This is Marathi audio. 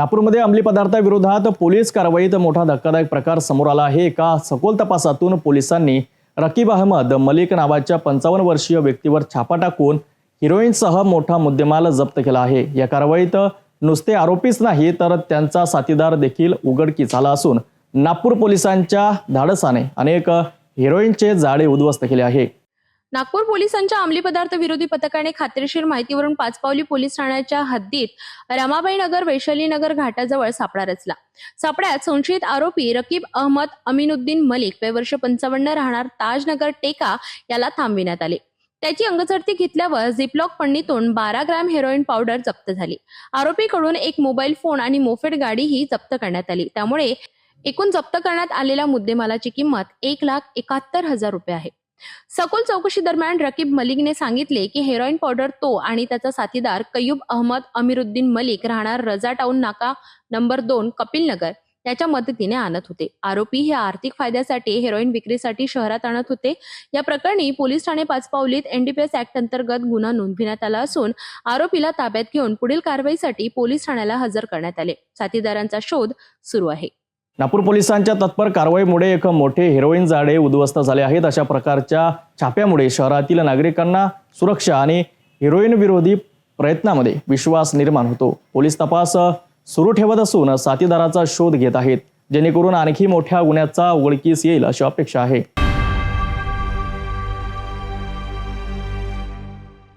नागपूरमध्ये अंमली पदार्थाविरोधात पोलीस कारवाईत मोठा धक्कादायक प्रकार समोर आला आहे. एका सखोल तपासातून पोलिसांनी रकीब अहमद मलिक नावाच्या पंचावन्न वर्षीय व्यक्तीवर छापा टाकून हिरोईनसह मोठा मुद्देमाल जप्त केला आहे. या कारवाईत नुसते आरोपीच नाही तर त्यांचा साथीदार देखील उघडकीस आला असून नागपूर पोलिसांच्या धाडसाने अनेक हिरोईनचे जाळे उद्ध्वस्त केले आहे. नागपूर पोलिसांच्या अंमली पदार्थ विरोधी पथकाने खात्रीशीर माहितीवरून पाचपावली पोलीस ठाण्याच्या हद्दीत रमाबाई नगर वैशाली नगर घाटाजवळ सापळा रचला. सापळ्यात संशयित आरोपी रकीब अहमद अमीनुद्दीन मलिक वय वर्ष पंचावन्न राहणार ताजनगर टेका याला थांबविण्यात आले. त्याची अंगचरती घेतल्यावर झिपलॉक पन्नीतून बारा ग्रॅम हेरोईन पावडर जप्त झाली. आरोपीकडून एक मोबाईल फोन आणि मोफेड गाडीही जप्त करण्यात आली. त्यामुळे एकूण जप्त करण्यात आलेल्या मुद्देमालाची किंमत एक लाख एकाहत्तर हजार रुपये आहे. सखोल चौकशी दरम्यान रकीब मलिकने सांगितले की हेरोईन पावडर तो आणि त्याचा साथीदार कयूब अहमद अमिरुद्दीन मलिक राहणार रजा टाऊन नाका नंबर दोन कपिल नगर. याच्या मदतीने आणत होते. आरोपी हे आर्थिक फायद्यासाठी हेरोईन विक्रीसाठी शहरात आणत होते. या प्रकरणी पोलीस ठाणे पाचपावलीत एनडीपीएस ऍक्ट अंतर्गत गुन्हा नोंदविण्यात आला असून आरोपीला ताब्यात घेऊन पुढील कारवाईसाठी पोलीस ठाण्याला हजर करण्यात आले. साथीदारांचा शोध सुरू आहे. नागपूर पोलिसांच्या तत्पर कारवाईमुळे एक मोठे हिरोईन झाडे उद्ध्वस्त झाले आहेत. अशा प्रकारच्या छाप्यामुळे शहरातील नागरिकांना सुरक्षा आणि हिरोईन विरोधी प्रयत्नामध्ये विश्वास निर्माण होतो. पोलीस तपास सुरू ठेवत असून साथीदाराचा शोध घेत आहेत. जेणेकरून आणखी मोठ्या गुन्ह्याचा उघडकीस येईल अशी अपेक्षा आहे.